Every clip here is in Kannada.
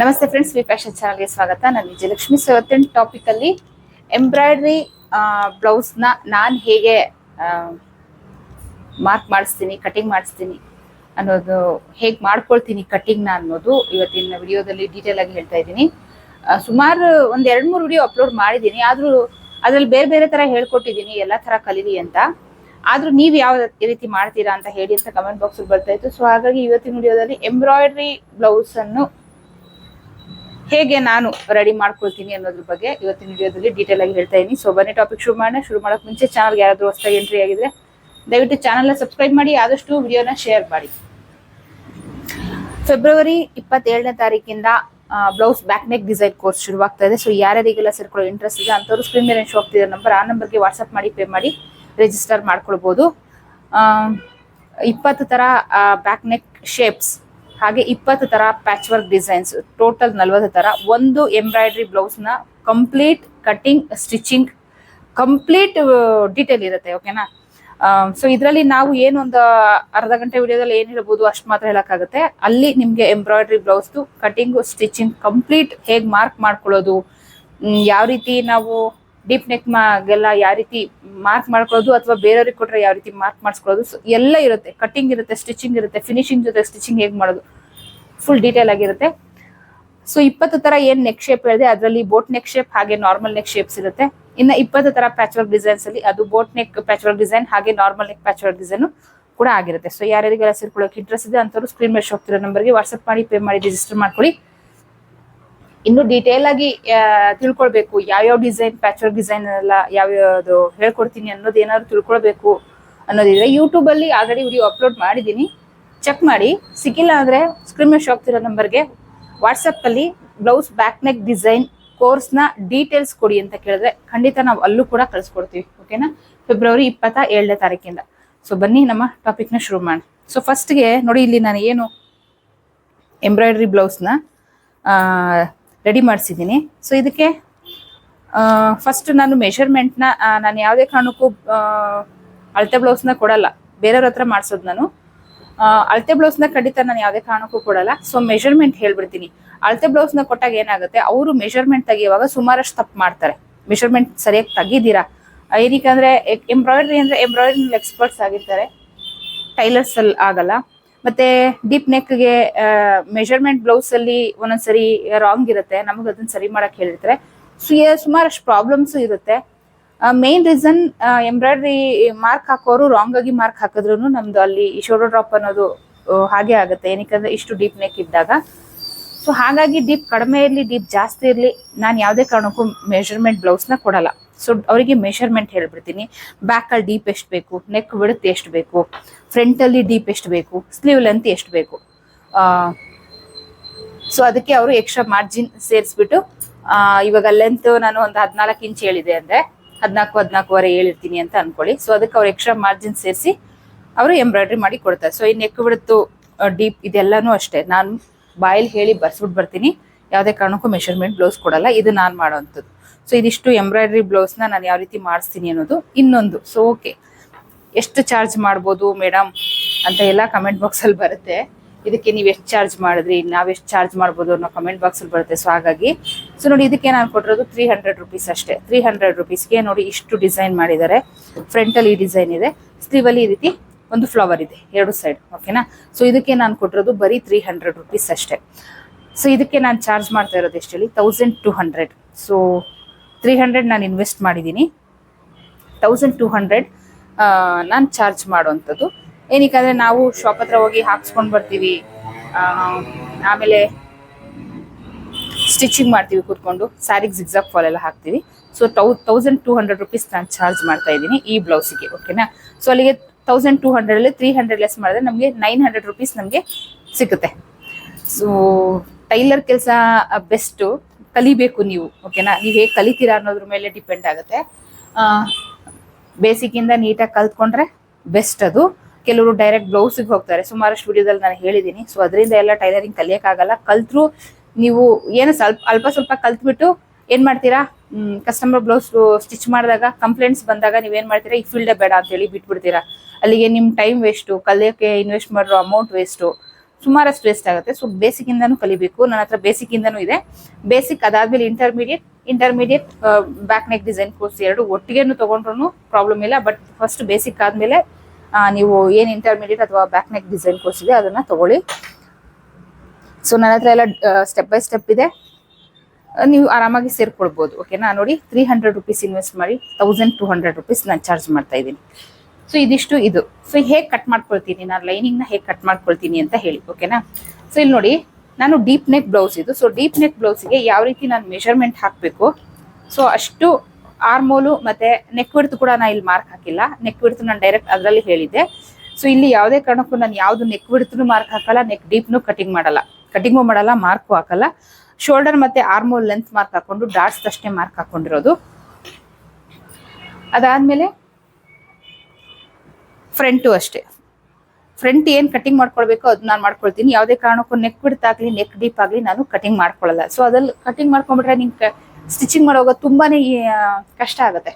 ನಮಸ್ತೆ ಫ್ರೆಂಡ್ಸ್ ವಿ ಫ್ಯಾಷನ್ ಚಾನಲ್ಗೆ ಸ್ವಾಗತ. ನಾನು ವಿಜಯಲಕ್ಷ್ಮಿ. ಸೊ ಇವತ್ತಿನ ಟಾಪಿಕ್ ಅಲ್ಲಿ ಎಂಬ್ರಾಯ್ಡ್ರಿ ನ ನಾನ್ ಹೇಗೆ ಮಾರ್ಕ್ ಮಾಡಿಸ್ತೀನಿ ಕಟಿಂಗ್ ಮಾಡಿಸ್ತೀನಿ ಅನ್ನೋದು ಹೇಗೆ ಮಾಡ್ಕೊಳ್ತೀನಿ ನ ಅನ್ನೋದು ಇವತ್ತಿನ ವಿಡಿಯೋದಲ್ಲಿ ಡೀಟೇಲ್ ಆಗಿ ಹೇಳ್ತಾ ಇದ್ದೀನಿ. ಸುಮಾರು ಒಂದ್ ಎರಡು ಮೂರು ವಿಡಿಯೋ ಅಪ್ಲೋಡ್ ಮಾಡಿದ್ದೀನಿ. ಆದ್ರೂ ಅದರಲ್ಲಿ ಬೇರೆ ಬೇರೆ ತರ ಹೇಳ್ಕೊಟ್ಟಿದ್ದೀನಿ, ಎಲ್ಲ ತರ ಕಲೀಲಿ ಅಂತ. ಆದ್ರೂ ನೀವ್ ಯಾವ ರೀತಿ ಮಾಡ್ತೀರಾ ಅಂತ ಹೇಳಿ ಅಂತ ಕಮೆಂಟ್ ಬಾಕ್ಸ್ ಬರ್ತಾ ಇತ್ತು. ಸೊ ಹಾಗಾಗಿ ಇವತ್ತಿನ ವಿಡಿಯೋದಲ್ಲಿ ಎಂಬ್ರಾಯ್ಡ್ರಿ ಬ್ಲೌಸ್ ಅನ್ನು ಹೇಗೆ ನಾನು ರೆಡಿ ಮಾಡ್ಕೊಳ್ತೀನಿ ಅನ್ನೋದ್ರ ಬಗ್ಗೆ ಇವತ್ತಿನ ವಿಡಿಯೋದಲ್ಲಿ ಡೀಟೇಲ್ ಆಗಿ ಹೇಳ್ತಾ ಇದ್ದೀನಿ ಸೊ ಬನ್ನಿ ಟಾಪಿಕ್ ಶುರು ಮಾಡೋಣ. ಶುರು ಮಾಡೋಕೆ ಮುಂಚೆ ಚಾನಲ್ಗೆ ಯಾರಾದ್ರೂ ಹೊಸದಾಗಿ ಎಂಟ್ರಿ ಆಗಿದ್ರೆ ದಯವಿಟ್ಟು ಚಾನಲ್ನ ಸಬ್ಸ್ಕ್ರೈಬ್ ಮಾಡಿ, ಆದಷ್ಟು ವಿಡಿಯೋನ ಶೇರ್ ಮಾಡಿ. ಫೆಬ್ರವರಿ ಇಪ್ಪತ್ತೇಳನೇ ತಾರೀಕಿಂದ blouse back neck design course ಶುರುವಾಗ್ತಾ ಇದೆ. ಸೊ ಯಾರ್ಯಾರಿಗೆಲ್ಲ ಸೇರ್ಕೊಳ್ಳೋ ಇಂಟ್ರೆಸ್ಟ್ ಇದೆ ಅಂಥವ್ರು ಸ್ಕ್ರೀನ್ ಮೇಲೆ ಶೋ ಆಗ್ತಿದೆ ನಂಬರ್ ಆ ನಂಬರ್ಗೆ ವಾಟ್ಸಪ್ ಮಾಡಿ ಪೇ ಮಾಡಿ ರಿಜಿಸ್ಟರ್ ಮಾಡ್ಕೊಳ್ಬೋದು. ಇಪ್ಪತ್ತು ಥರ ಬ್ಯಾಕ್ ನೆಕ್ ಶೇಪ್ಸ್ ಹಾಗೆ ಇಪ್ಪತ್ತು ತರ ಪ್ಯಾಚ್ ವರ್ಕ್ ಡಿಸೈನ್ಸ್ ಟೋಟಲ್ ನಲ್ವತ್ತು ತರ. ಒಂದು embroidery ಬ್ಲೌಸ್ನ complete cutting stitching complete detail ಇರುತ್ತೆ ಓಕೆನಾ ಸೊ ಇದರಲ್ಲಿ ನಾವು ಏನೊಂದು ಅರ್ಧ ಗಂಟೆ ವಿಡಿಯೋದಲ್ಲಿ ಏನು ಹೇಳ್ಬೋದು ಅಷ್ಟು ಮಾತ್ರ ಹೇಳೋಕ್ಕಾಗುತ್ತೆ. ಅಲ್ಲಿ ನಿಮಗೆ ಎಂಬ್ರಾಯ್ಡ್ರಿ ಬ್ಲೌಸ್ದು ಕಟಿಂಗು ಸ್ಟಿಚಿಂಗ್ ಕಂಪ್ಲೀಟ್ ಹೇಗೆ ಮಾರ್ಕ್ ಮಾಡ್ಕೊಳ್ಳೋದು ಯಾವ ರೀತಿ ನಾವು ಡೀಪ್ ನೆಕ್ ಮಾಗೆಲ್ಲ ಯಾವ ರೀತಿ ಮಾರ್ಕ್ ಮಾಡ್ಕೊಳ್ಳೋದು ಅಥವಾ ಬೇರೆಯವ್ರಿಗೆ ಕೊಟ್ಟರೆ ಯಾವ ರೀತಿ ಮಾರ್ಕ್ ಮಾಡಿಸ್ಕೊಳ್ಳೋದು ಸೊ ಎಲ್ಲ ಇರುತ್ತೆ. ಕಟ್ಟಿಂಗ್ ಇರುತ್ತೆ, ಸ್ಟಿಚಿಂಗ್ ಇರುತ್ತೆ, ಫಿನಿಶಿಂಗ್ ಜೊತೆ ಸ್ಟಿಚಿಂಗ್ ಹೇಗೆ ಮಾಡೋದು? ಫುಲ್ ಡೀಟೇಲ್ ಆಗಿರುತ್ತೆ. ಸೊ ಇಪ್ಪತ್ತು ತರ ಏನ್ ನೆಕ್ ಶೇಪ್ ಹೇಳಿದೆ, ಅದರಲ್ಲಿ ಬೋಟ್ ನೆಕ್ ಶೇಪ್ ಹಾಗೆ ನಾರ್ಮಲ್ ನೆಕ್ ಶೇಪ್ಸ್ ಇರುತ್ತೆ. ಇನ್ನು ಇಪ್ಪತ್ತು ತರ ಪ್ಯಾಚ್ ವರ್ಕ್ ಡಿಸೈನ್ಸ್ ಅಲ್ಲಿ ಅದು boat neck patch work design ಹಾಗೆ normal neck patch work design ಕೂಡ ಆಗಿರುತ್ತೆ. ಸೊ ಯಾರ್ಯಾರಿಗೆಲ್ಲ ಸೇರ್ಕೊಳ್ಳೋಕೆ ಇಂಟ್ರೆಸ್ಟ್ ಇದೆ ಅಂತವ್ರು ಸ್ಕ್ರೀನ್ ಮೇಲೆ ಹೋಗ್ತಿರೋ ನಂಬರ್ಗೆ ವಾಟ್ಸಪ್ ಮಾಡಿ ಪೇ ಮಾಡಿ ರಿಜಿಸ್ಟರ್ ಮಾಡ್ಕೊಳ್ಳಿ. ಇನ್ನು ಡೀಟೇಲ್ ಆಗಿ ತಿಳ್ಕೊಳ್ಬೇಕು. ಯಾವ್ಯಾವ ಡಿಸೈನ್ ಪ್ಯಾಚ್ ಡಿಸೈನ್ ಎಲ್ಲ ಯಾವ್ಯಾವ್ದು ಹೇಳ್ಕೊಡ್ತೀನಿ ಅನ್ನೋದು ಏನಾದ್ರು ತಿಳ್ಕೊಳ್ಬೇಕು ಅನ್ನೋದಿದ್ರೆ ಯೂಟ್ಯೂಬ್ ಅಲ್ಲಿ ಆಲ್ರೆಡಿ ವಿಡಿಯೋ ಅಪ್ಲೋಡ್ ಮಾಡಿದ್ದೀನಿ. ಚೆಕ್ ಮಾಡಿ. ಸಿಕ್ಕಿಲ್ಲ ಅಂದ್ರೆ ಸ್ಕ್ರೀನ್ ಮೇಲೆ ಹೋಗ್ತಿರೋ ನಂಬರ್ಗೆ ವಾಟ್ಸಪ್ ಅಲ್ಲಿ ಬ್ಲೌಸ್ ಬ್ಯಾಕ್ ನೆಕ್ ಡಿಸೈನ್ ಕೋರ್ಸ್ನ ಡೀಟೇಲ್ಸ್ ಕೊಡಿ ಅಂತ ಕೇಳಿದ್ರೆ ಖಂಡಿತ ನಾವು ಅಲ್ಲೂ ಕೂಡ ಕಳಿಸ್ಕೊಡ್ತೀವಿ. ಓಕೆನಾ ಫೆಬ್ರವರಿ ಇಪ್ಪತ್ತ ಏಳನೇ ತಾರೀಕಿಂದ. ಸೊ ಬನ್ನಿ ನಮ್ಮ ಟಾಪಿಕ್ನ ಶುರು ಮಾಡಿ ಸೊ ಫಸ್ಟ್ಗೆ ನೋಡಿ ಇಲ್ಲಿ ನಾನು ಏನು ಎಂಬ್ರಾಯ್ಡ್ರಿ ಬ್ಲೌಸ್ನ ರೆಡಿ ಮಾಡಿಸಿದ್ದೀನಿ. ಸೊ ಇದಕ್ಕೆ ಫಸ್ಟ್ ನಾನು ಮೆಷರ್ಮೆಂಟ್ನ ನಾನು ಯಾವುದೇ ಕಾರಣಕ್ಕೂ ಅಳತೆ ಬ್ಲೌಸ್ನ ಕೊಡಲ್ಲ. ಬೇರೆಯವ್ರ ಹತ್ರ ಮಾಡಿಸೋದು ನಾನು. ಅಳತೆ ಬ್ಲೌಸ್ನ ಖಂಡಿತ ನಾನು ಯಾವುದೇ ಕಾರಣಕ್ಕೂ ಕೊಡಲ್ಲ. ಸೊ ಮೆಷರ್ಮೆಂಟ್ ಹೇಳ್ಬಿಡ್ತೀನಿ. ಅಳತೆ ಬ್ಲೌಸ್ನ ಕೊಟ್ಟಾಗ ಏನಾಗುತ್ತೆ? ಅವರು ಮೆಷರ್ಮೆಂಟ್ ತೆಗಿಯುವಾಗ ಸುಮಾರಷ್ಟು ತಪ್ಪು ಮಾಡ್ತಾರೆ. ಮೆಷರ್ಮೆಂಟ್ ಸರಿಯಾಗಿ ತೆಗಿದ್ದೀರಾ ಏನಕ್ಕೆ ಅಂದರೆ ಎಂಬ್ರಾಯ್ಡ್ರಿ ಅಂದರೆ ಎಂಬ್ರಾಯ್ಡ್ರಿ ಎಕ್ಸ್ಪರ್ಟ್ಸ್ ಆಗಿರ್ತಾರೆ. ಟೈಲರ್ಸಲ್ಲಿ ಆಗಲ್ಲ. ಮತ್ತೆ ಡೀಪ್ ನೆಕ್ಗೆ ಮೆಷರ್ಮೆಂಟ್ ಬ್ಲೌಸ್ ಅಲ್ಲಿ ಒಂದೊಂದ್ಸರಿ ರಾಂಗ್ ಇರುತ್ತೆ. ನಮಗೆ ಅದನ್ನ ಸರಿ ಮಾಡಕ್ ಹೇಳಿರ್ತಾರೆ. ಸೊ ಸುಮಾರಷ್ಟು ಪ್ರಾಬ್ಲಮ್ಸ್ ಇರುತ್ತೆ. ಮೇನ್ ರೀಸನ್ ಎಂಬ್ರಾಯ್ಡ್ರಿ ಮಾರ್ಕ್ ಹಾಕೋರು ರಾಂಗ್ ಆಗಿ ಮಾರ್ಕ್ ಹಾಕಿದ್ರು ನಮ್ದು ಅಲ್ಲಿ ಶೋಲ್ಡರ್ ಡ್ರಾಪ್ ಅನ್ನೋದು ಹಾಗೆ ಆಗುತ್ತೆ. ಏನಕ್ಕಂದ್ರೆ ಇಷ್ಟು ಡೀಪ್ ನೆಕ್ ಇದ್ದಾಗ. ಸೊ ಹಾಗಾಗಿ ಡೀಪ್ ಕಡಿಮೆ ಇರಲಿ ಡೀಪ್ ಜಾಸ್ತಿ ಇರಲಿ, ನಾನು ಯಾವುದೇ ಕಾರಣಕ್ಕೂ ಮೆಷರ್ಮೆಂಟ್ ಬ್ಲೌಸ್ನ ಕೊಡಲ್ಲ. ಸೊ ಅವರಿಗೆ ಮೆಷರ್ಮೆಂಟ್ ಹೇಳ್ಬಿಡ್ತೀನಿ. ಬ್ಯಾಕಲ್ಲಿ ಡೀಪ್ ಎಷ್ಟು ಬೇಕು? ನೆಕ್ ವಿಡ್ತ್ ಎಷ್ಟು ಬೇಕು? ಫ್ರಂಟಲ್ಲಿ ಡೀಪ್ ಎಷ್ಟು ಬೇಕು? ಸ್ಲೀವ್ ಲೆಂತ್ ಎಷ್ಟು ಬೇಕು? ಸೊ ಅದಕ್ಕೆ ಅವರು ಎಕ್ಸ್ಟ್ರಾ ಮಾರ್ಜಿನ್ ಸೇರಿಸ್ಬಿಟ್ಟು ಇವಾಗ ಲೆಂತ್ ನಾನು ಒಂದು ಹದಿನಾಲ್ಕು ಇಂಚ್ ಹೇಳಿದೆ ಅಂದ್ರೆ, ಹದಿನಾಲ್ಕು, ಹದಿನಾಲ್ಕುವರೆ ಹೇಳಿರ್ತೀನಿ ಅಂತ ಅನ್ಕೊಳ್ಳಿ. ಸೊ ಅದಕ್ಕೆ ಅವ್ರು ಎಕ್ಸ್ಟ್ರಾ ಮಾರ್ಜಿನ್ ಸೇರಿಸಿ ಅವರು ಎಂಬ್ರಾಯ್ಡ್ರಿ ಮಾಡಿ ಕೊಡ್ತಾರೆ. ಸೊ ಈ ನೆಕ್ ಬಿಡುತ್ತು ಡೀಪ್ ಇದೆಲ್ಲನೂ ಅಷ್ಟೇ. ನಾನು ಬಾಯಲ್ಲಿ ಹೇಳಿ ಬರ್ಸ್ಬಿಟ್ಟು ಬರ್ತೀನಿ. ಯಾವುದೇ ಕಾರಣಕ್ಕೂ ಮೆಷರ್ಮೆಂಟ್ ಬ್ಲೌಸ್ ಕೊಡಲ್ಲ. ಇದು ನಾನು ಮಾಡೋವಂಥದ್ದು ಸೊ ಇದಿಷ್ಟು ಎಂಬ್ರಾಯ್ಡ್ರಿ ಬ್ಲೌಸ್ನ ನಾನು ಯಾವ ರೀತಿ ಮಾಡಿಸ್ತೀನಿ ಅನ್ನೋದು ಇನ್ನೊಂದು. ಸೊ ಓಕೆ ಎಷ್ಟು ಚಾರ್ಜ್ ಮಾಡ್ಬೋದು ಮೇಡಮ್ ಅಂತ ಎಲ್ಲ ಕಮೆಂಟ್ ಬಾಕ್ಸಲ್ಲಿ ಬರುತ್ತೆ. ಇದಕ್ಕೆ ನೀವು ಎಷ್ಟು ಚಾರ್ಜ್ ಮಾಡಿದ್ರಿ, ನಾವು ಎಷ್ಟು ಚಾರ್ಜ್ ಮಾಡ್ಬೋದು ಅನ್ನೋ ಕಮೆಂಟ್ ಬಾಕ್ಸಲ್ಲಿ ಬರುತ್ತೆ. ಸೊ ಹಾಗಾಗಿ ಸೊ ನೋಡಿ, ಇದಕ್ಕೆ ನಾನು ಕೊಟ್ಟಿರೋದು ತ್ರೀ ಹಂಡ್ರೆಡ್ ರುಪೀಸ್ ಅಷ್ಟೇ. ತ್ರೀ ಹಂಡ್ರೆಡ್ ರುಪೀಸ್ಗೆ ನೋಡಿ, ಇಷ್ಟು ಡಿಸೈನ್ ಮಾಡಿದ್ದಾರೆ. ಫ್ರಂಟಲ್ಲಿ ಈ ಡಿಸೈನ್ ಇದೆ. ಸ್ಲೀವಲ್ಲಿ ಈ ರೀತಿ ಒಂದು ಫ್ಲವರ್ ಇದೆ, ಎರಡು ಸೈಡ್ ಓಕೆನಾ ಸೊ ಇದಕ್ಕೆ ನಾನು ಕೊಟ್ಟಿರೋದು ಬರೀ ತ್ರೀ ಹಂಡ್ರೆಡ್ ರುಪೀಸ್ ಅಷ್ಟೇ. ಸೊ ಇದಕ್ಕೆ ನಾನು ಚಾರ್ಜ್ ಮಾಡ್ತಾ ಇರೋದು ಎಷ್ಟು ಹೇಳಿ? Thousand two hundred so three hundred ನಾನು ಇನ್ವೆಸ್ಟ್ ಮಾಡಿದ್ದೀನಿ ತೌಸಂಡ್ ಟೂ ಹಂಡ್ರೆಡ್ ನಾನು ಚಾರ್ಜ್ ಮಾಡುವಂಥದ್ದು. ಏನಕ್ಕೆ ನಾವು ಶಾಪ್ ಹತ್ರ ಹೋಗಿ ಹಾಕ್ಸ್ಕೊಂಡು ಬರ್ತೀವಿ. ಆಮೇಲೆ ಸ್ಟಿಚಿಂಗ್ ಮಾಡ್ತೀವಿ ಕೂತ್ಕೊಂಡು. ಸ್ಯಾರಿಗೆ ಜಿಗ್ಸಾಕ್ ಫಾಲ್ ಎಲ್ಲ ಹಾಕ್ತೀವಿ. So thou thousand two hundred rupees ನಾನು ಚಾರ್ಜ್ ಮಾಡ್ತಾ ಇದ್ದೀನಿ ಈ ಬ್ಲೌಸಿಗೆ ಓಕೆನಾ ಸೊ ಅಲ್ಲಿಗೆ ತೌಸಂಡ್ ಟೂ ಹಂಡ್ರೆಡಲ್ಲಿ ತ್ರೀ ಹಂಡ್ರೆಡ್ ಲೆಸ್ ಮಾಡಿದ್ರೆ ನಮಗೆ ನೈನ್ ಹಂಡ್ರೆಡ್ ರುಪೀಸ್ ನಮಗೆ ಸಿಗುತ್ತೆ. ಸೊ ಟೈಲರ್ ಕೆಲಸ ಬೆಸ್ಟು ಕಲಿಬೇಕು ನೀವು ಓಕೆನಾ ನೀವು ಹೇಗೆ ಕಲಿತೀರಾ ಅನ್ನೋದ್ರ ಮೇಲೆ ಡಿಪೆಂಡ್ ಆಗುತ್ತೆ. ಬೇಸಿಕ್ಕಿಂದ ನೀಟಾಗಿ ಕಲ್ತ್ಕೊಂಡ್ರೆ ಬೆಸ್ಟ್ ಅದು. ಕೆಲವರು ಡೈರೆಕ್ಟ್ ಬ್ಲೌಸಿಗೆ ಹೋಗ್ತಾರೆ. ಸುಮಾರು ವಿಡಿಯೋದಲ್ಲಿ ನಾನು ಹೇಳಿದ್ದೀನಿ ಸೊ ಅದರಿಂದ ಎಲ್ಲ ಟೈಲರಿಂಗ್ ಕಲಿಯೋಕ್ಕಾಗಲ್ಲ. ಕಲ್ತ್ರು ನೀವು ಏನು ಸ್ವಲ್ಪ, ಅಲ್ಪ ಸ್ವಲ್ಪ ಕಲ್ತ್ಬಿಟ್ಟು ಏನು ಮಾಡ್ತೀರಾ? ಕಸ್ಟಮರ್ ಬ್ಲೌಸ್ ಸ್ಟಿಚ್ ಮಾಡಿದಾಗ ಕಂಪ್ಲೇಂಟ್ಸ್ ಬಂದಾಗ ನೀವೇನು ಮಾಡ್ತೀರಾ? ಈ ಫೀಲ್ಡೇ ಬೇಡ ಅಂತೇಳಿ ಬಿಟ್ಬಿಡ್ತೀರಾ. ಅಲ್ಲಿಗೆ ನಿಮ್ಮ ಟೈಮ್ ವೇಸ್ಟು ಕಲಿಯೋಕ್ಕೆ ಇನ್ವೆಸ್ಟ್ ಮಾಡಿರೋ ಅಮೌಂಟ್ ವೇಸ್ಟು ಸುಮಾರಷ್ಟು ವೇಸ್ಟ್ ಆಗುತ್ತೆ. ಸೊ ಬೇಸಿಕ್ ಇಂದಾನು ಕಲಿಬೇಕು. ನನ್ನ ಹತ್ರ ಬೇಸಿಕ್ ಇಂದಾನು ಇದೆ. ಬೇಸಿಕ್ ಅದಾದ್ಮೇಲೆ intermediate intermediate back neck design course ಎರಡು ಒಟ್ಟಿಗೆನು ತಗೊಂಡ್ರು ಪ್ರಾಬ್ಲಮ್ ಇಲ್ಲ. ಬಟ್ ಫಸ್ಟ್ ಬೇಸಿಕ್ ಆದ್ಮೇಲೆ ನೀವು ಏನ್ ಇಂಟರ್ಮೀಡಿಯೇಟ್ ಅಥವಾ ಬ್ಯಾಕ್ ನೆಕ್ ಡಿಸೈನ್ ಕೋರ್ಸ್ ಇದೆ, ಅದನ್ನ ತಗೊಳ್ಳಿ. ಸೊ ನನ್ನ ಹತ್ರ ಎಲ್ಲ ಸ್ಟೆಪ್ ಬೈ ಸ್ಟೆಪ್ ಇದೆ. ನೀವು ಆರಾಮಾಗಿ ಸೇರ್ಕೊಳ್ಬೋದು. ಓಕೆನಾ ನೋಡಿ ತ್ರೀ ಹಂಡ್ರೆಡ್ ರುಪೀಸ್ ಇನ್ವೆಸ್ಟ್ ಮಾಡಿ ತೌಸಂಡ್ ಟೂ ಹಂಡ್ರೆಡ್ ರುಪೀಸ್ ನಾನು ಚಾರ್ಜ್ ಮಾಡ್ತಾ ಇದ್ದೀನಿ. ಸೊ ಇದಿಷ್ಟು ಇದು. ಸೊ ಹೇಗೆ ಕಟ್ ಮಾಡ್ಕೊಳ್ತೀನಿ? ನಾನು ಲೈನಿಂಗ್ನ ಹೇಗೆ ಕಟ್ ಮಾಡ್ಕೊಳ್ತೀನಿ ಅಂತ ಹೇಳಿ ಓಕೆನಾ ಸೊ ಇಲ್ಲಿ ನೋಡಿ, ನಾನು ಡೀಪ್ ನೆಕ್ ಬ್ಲೌಸ್ ಇದು. ಸೊ ಡೀಪ್ ನೆಕ್ ಬ್ಲೌಸ್ಗೆ ಯಾವ ರೀತಿ ನಾನು ಮೆಷರ್ಮೆಂಟ್ ಹಾಕಬೇಕು? ಸೊ ಅಷ್ಟು ಆರ್ಮೋಲು ಮತ್ತೆ ನೆಕ್ ವಿಡ್ತ್ ಕೂಡ ನಾನು ಇಲ್ಲಿ ಮಾರ್ಕ್ ಹಾಕಿಲ್ಲ. ನೆಕ್ ವಿಡ್ತ್ ನಾನು ಡೈರೆಕ್ಟ್ ಅದರಲ್ಲಿ ಹೇಳಿದ್ದೆ. ಸೊ ಇಲ್ಲಿ ಯಾವುದೇ ಕಾರಣಕ್ಕೂ ನಾನು ಯಾವುದು ನೆಕ್ ವಿಡ್ತು ಮಾರ್ಕ್ ಹಾಕಲ್ಲ ನೆಕ್ ಡೀಪ್ನು ಕಟಿಂಗ್ ಮಾಡಲ್ಲ. ಕಟಿಂಗು ಮಾಡಲ್ಲ ಮಾರ್ಕು ಹಾಕಲ್ಲ. ಶೋಲ್ಡರ್ ಮತ್ತೆ ಆರ್ಮೋಲ್ ಲೆಂತ್ ಮಾರ್ಕ್ ಹಾಕೊಂಡು ಡಾಟ್ಸ್ ಅಷ್ಟೇ ಮಾರ್ಕ್ ಹಾಕೊಂಡಿರೋದು. ಅದಾದ್ಮೇಲೆ ಫ್ರಂಟು ಅಷ್ಟೇ. ಫ್ರಂಟ್ ಏನು ಕಟಿಂಗ್ ಮಾಡ್ಕೊಳ್ಬೇಕು ಅದು ನಾನು ಮಾಡ್ಕೊಳ್ತೀನಿ. ಯಾವುದೇ ಕಾರಣಕ್ಕೂ ನೆಕ್ ಬಿಡ್ತಾಗ್ಲಿ ನೆಕ್ ಡೀಪ್ ಆಗಲಿ ನಾನು ಕಟಿಂಗ್ ಮಾಡ್ಕೊಳ್ಳಲ್ಲ ಸೊ ಅದ್ರಲ್ಲಿ ಕಟಿಂಗ್ ಮಾಡ್ಕೊಂಡ್ಬಿಟ್ರೆ ನಿಮ್ಗೆ ಸ್ಟಿಚಿಂಗ್ ಮಾಡೋವಾಗ ತುಂಬಾನೇ ಕಷ್ಟ ಆಗುತ್ತೆ.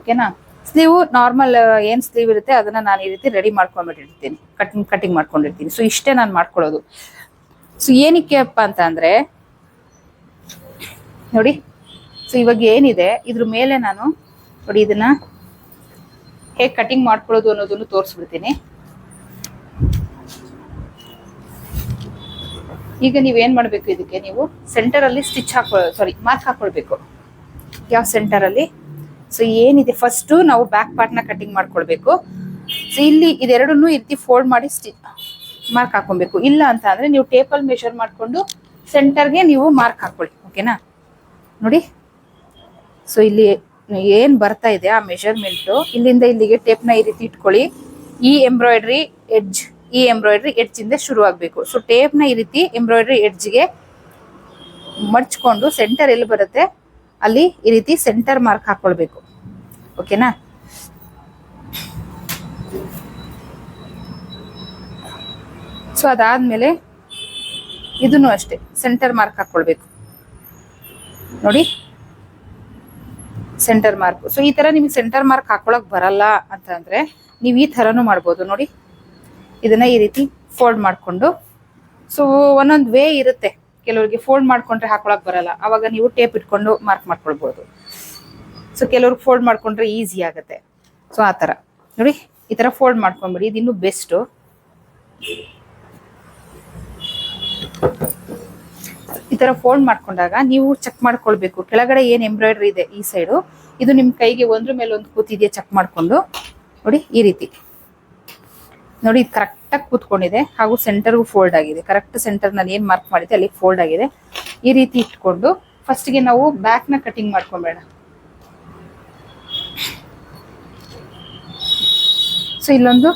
ಓಕೆನಾ ಸ್ಲೀವ್ ನಾರ್ಮಲ್ ಏನು ಸ್ಲೀವ್ ಇರುತ್ತೆ ಅದನ್ನ ನಾನು ಈ ರೀತಿ ರೆಡಿ ಮಾಡ್ಕೊಂಡ್ಬಿಟ್ಟಿರ್ತೀನಿ. ಕಟಿಂಗ್ ಕಟಿಂಗ್ ಮಾಡ್ಕೊಂಡಿರ್ತೀನಿ. ಸೊ ಇಷ್ಟೇ ನಾನು ಮಾಡ್ಕೊಳ್ಳೋದು. ಸೊ ಏನಕ್ಕೆ ಅಪ್ಪ ಅಂತ ಅಂದ್ರೆ, ನೋಡಿ. ಸೊ ಇವಾಗ ಏನಿದೆ, ಇದ್ರ ಮೇಲೆ ನಾನು, ನೋಡಿ ಇದನ್ನ ಹೇಗೆ ಕಟಿಂಗ್ ಮಾಡ್ಕೊಳ್ಳೋದು ಅನ್ನೋದನ್ನು ತೋರಿಸ್ಬಿಡ್ತೀನಿ. ಈಗ ನೀವೇನು ಮಾಡಬೇಕು ಇದಕ್ಕೆ? ನೀವು ಸೆಂಟರ್ ಅಲ್ಲಿ ಸ್ಟಿಚ್ ಹಾಕೊ ಸಾರಿ ಮಾರ್ಕ್ ಹಾಕೊಳ್ಬೇಕು. ಯಾವ ಸೆಂಟರ್ ಅಲ್ಲಿ? ಸೊ ಏನಿದೆ? ಫಸ್ಟ್ ನಾವು ಬ್ಯಾಕ್ ಪಾರ್ಟ್ನ ಕಟಿಂಗ್ ಮಾಡ್ಕೊಳ್ಬೇಕು. ಸೊ ಇಲ್ಲಿ ಇದೆರಡನ್ನೂ ಇರ್ತಿ ರೀತಿ ಫೋಲ್ಡ್ ಮಾಡಿ ಸ್ಟಿಚ್ ಮಾರ್ಕ್ ಹಾಕೊಬೇಕು ಇಲ್ಲ ಅಂತ ಅಂದರೆ ನೀವು ಟೇಪಲ್ ಮೆಷರ್ ಮಾಡ್ಕೊಂಡು ಸೆಂಟರ್ಗೆ ನೀವು ಮಾರ್ಕ್ ಹಾಕೊಳ್ಳಿ ಓಕೆನಾ ನೋಡಿ. ಸೊ ಇಲ್ಲಿ ಏನ್ ಬರ್ತಾ ಇದೆ ಆ ಮೆಷರ್ಮೆಂಟ್ ಇಲ್ಲಿಂದ ಇಲ್ಲಿಗೆ ಟೇಪ್ನ ಈ ರೀತಿ ಇಟ್ಕೊಳ್ಳಿ. ಈ ಎಂಬ್ರಾಯ್ಡ್ರಿ ಎಡ್ಜ್ ಈ ಎಂಬ್ರಾಯ್ಡ್ರಿ ಎಡ್ಜ್ ಇಂದ ಶುರು ಆಗಬೇಕು. ಸೊ ಟೇಪ್ನ ಈ ರೀತಿ ಎಂಬ್ರಾಯ್ಡ್ರಿ ಎಡ್ಜ್ಗೆ ಮಡ್ಚ್ಕೊಂಡು ಸೆಂಟರ್ ಎಲ್ಲಿ ಬರುತ್ತೆ? ಅಲ್ಲಿ ಈ ರೀತಿ ಸೆಂಟರ್ ಮಾರ್ಕ್ ಹಾಕ್ಕೊಳ್ಬೇಕು ಓಕೆನಾ ಸೊ ಅದಾದ್ಮೇಲೆ ಇದನ್ನು ಅಷ್ಟೇ ಸೆಂಟರ್ ಮಾರ್ಕ್ ಹಾಕ್ಕೊಳ್ಬೇಕು ನೋಡಿ. ಸೆಂಟರ್ ಮಾರ್ಕ್ ಸೊ ಈ ತರ ನಿಮ್ಗೆ ಸೆಂಟರ್ ಮಾರ್ಕ್ ಹಾಕೊಳಕ್ ಬರಲ್ಲ ಅಂತ ಅಂದ್ರೆ ನೀವು ಈ ತರನು ಮಾಡ್ಬೋದು. ನೋಡಿ, ಇದನ್ನ ಈ ರೀತಿ ಫೋಲ್ಡ್ ಮಾಡ್ಕೊಂಡು. ಸೊ ಒಂದೊಂದು ವೇ ಇರುತ್ತೆ. ಕೆಲವರಿಗೆ ಫೋಲ್ಡ್ ಮಾಡ್ಕೊಂಡ್ರೆ ಹಾಕೊಳಕ್ ಬರಲ್ಲ. ಅವಾಗ ನೀವು ಟೇಪ್ ಇಟ್ಕೊಂಡು ಮಾರ್ಕ್ ಮಾಡ್ಕೊಳ್ಬೋದು. ಸೊ ಕೆಲವ್ರಿಗೆ ಫೋಲ್ಡ್ ಮಾಡ್ಕೊಂಡ್ರೆ ಈಸಿ ಆಗುತ್ತೆ. ಸೊ ಆ ಥರ ನೋಡಿ, ಈ ಥರ ಫೋಲ್ಡ್ ಮಾಡ್ಕೊಂಬಿಡಿ ಇದು ಬೆಸ್ಟು ತರ ಫೋಲ್ಡ್ ಮಾಡ್ಕೊಂಡಾಗ ನೀವು ಚೆಕ್ ಮಾಡ್ಕೊಳ್ಬೇಕು. ಕೆಳಗಡೆ ಏನ್ ಎಂಬ್ರಾಯ್ಡ್ರಿ ಇದೆ ಈ ಸೈಡು ಇದು ನಿಮ್ ಕೈಗೆ ಒಂದ್ರ ಮೇಲೆ ಒಂದು ಕೂತಿದೆಯಾ ಚೆಕ್ ಮಾಡ್ಕೊಂಡು. ನೋಡಿ ಈ ರೀತಿ. ನೋಡಿ ಇದು ಕರೆಕ್ಟಾಗಿ ಕೂತ್ಕೊಂಡಿದೆ ಹಾಗೂ ಸೆಂಟರ್ಗೂ ಫೋಲ್ಡ್ ಆಗಿದೆ. ಕರೆಕ್ಟ್ ಸೆಂಟರ್ ನಾನು ಏನ್ ಮಾರ್ಕ್ ಮಾಡಿದೆ ಅಲ್ಲಿ ಫೋಲ್ಡ್ ಆಗಿದೆ. ಈ ರೀತಿ ಇಟ್ಕೊಂಡು ಫಸ್ಟ್ಗೆ ನಾವು ಬ್ಯಾಕ್ನ ಕಟಿಂಗ್ ಮಾಡ್ಕೊಬೇಡ. ಸೊ ಇಲ್ಲೊಂದು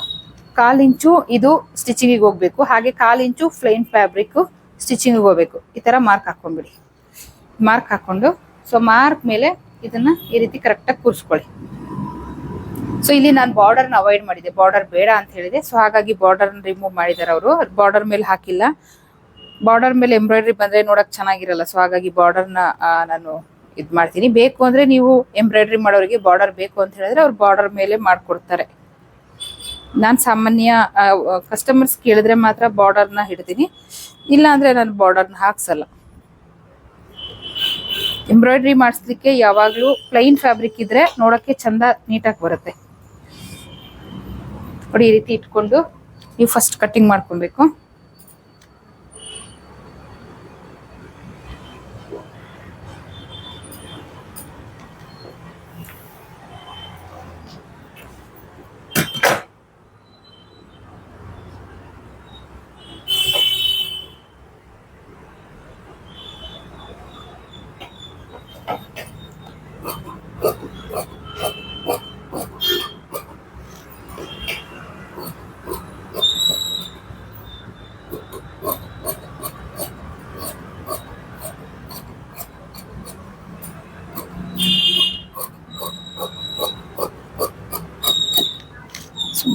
ಕಾಲು ಇಂಚು ಇದು ಸ್ಟಿಚಿಂಗಿಗೆ ಹೋಗ್ಬೇಕು. ಹಾಗೆ ಕಾಲ್ ಇಂಚು ಫ್ಲೈನ್ ಫ್ಯಾಬ್ರಿಕ್ ಸ್ಟಿಚಿಂಗಿಗೆ ಹೋಗ್ಬೇಕು. ಈ ತರ ಮಾರ್ಕ್ ಹಾಕೊಂಡ್ಬಿಡಿ. ಮಾರ್ಕ್ ಹಾಕೊಂಡು ಸೊ ಮಾರ್ಕ್ ಮೇಲೆ ಇದನ್ನ ಈ ರೀತಿ ಕರೆಕ್ಟಾಗಿ ಕೂರಿಸ್ಕೊಳ್ಳಿ. ಸೊ ಇಲ್ಲಿ ನಾನು ಬಾರ್ಡರ್ನ ಅವಾಯ್ಡ್ ಮಾಡಿದೆ. ಬಾರ್ಡರ್ ಬೇಡ ಅಂತ ಹೇಳಿದೆ. ಸೊ ಹಾಗಾಗಿ ಬಾರ್ಡರ್ ರಿಮೂವ್ ಮಾಡಿದ್ದಾರೆ ಅವರು. ಬಾರ್ಡರ್ ಮೇಲೆ ಹಾಕಿಲ್ಲ. ಬಾರ್ಡರ್ ಮೇಲೆ ಎಂಬ್ರಾಯ್ಡ್ರಿ ಬಂದ್ರೆ ನೋಡಕ್ ಚೆನ್ನಾಗಿರಲ್ಲ. ಸೊ ಹಾಗಾಗಿ ಬಾರ್ಡರ್ನ ನಾನು ಇದು ಮಾಡ್ತೀನಿ. ಬೇಕು ಅಂದ್ರೆ ನೀವು ಎಂಬ್ರಾಯ್ಡ್ರಿ ಮಾಡೋರಿಗೆ ಬಾರ್ಡರ್ ಬೇಕು ಅಂತ ಹೇಳಿದ್ರೆ ಅವ್ರು ಬಾರ್ಡರ್ ಮೇಲೆ ಮಾಡ್ಕೊಡ್ತಾರೆ. ನಾನು ಸಾಮಾನ್ಯ ಕಸ್ಟಮರ್ಸ್ ಕೇಳಿದ್ರೆ ಮಾತ್ರ ಬಾರ್ಡರ್ನ ಹಿಡ್ತೀನಿ. ಇಲ್ಲ ಅಂದ್ರೆ ನಾನು ಬಾರ್ಡರ್ನ ಹಾಕ್ಸಲ್ಲ. ಎಂಬ್ರಾಯ್ಡ್ರಿ ಮಾಡಿಸ್ಲಿಕ್ಕೆ ಯಾವಾಗಲೂ ಪ್ಲೈನ್ ಫ್ಯಾಬ್ರಿಕ್ ಇದ್ರೆ ನೋಡಕ್ಕೆ ಚಂದ ನೀಟಾಗಿ ಬರುತ್ತೆ. ನೋಡಿ ಈ ರೀತಿ ಇಟ್ಕೊಂಡು ನೀವು ಫಸ್ಟ್ ಕಟ್ಟಿಂಗ್ ಮಾಡ್ಕೊಬೇಕು.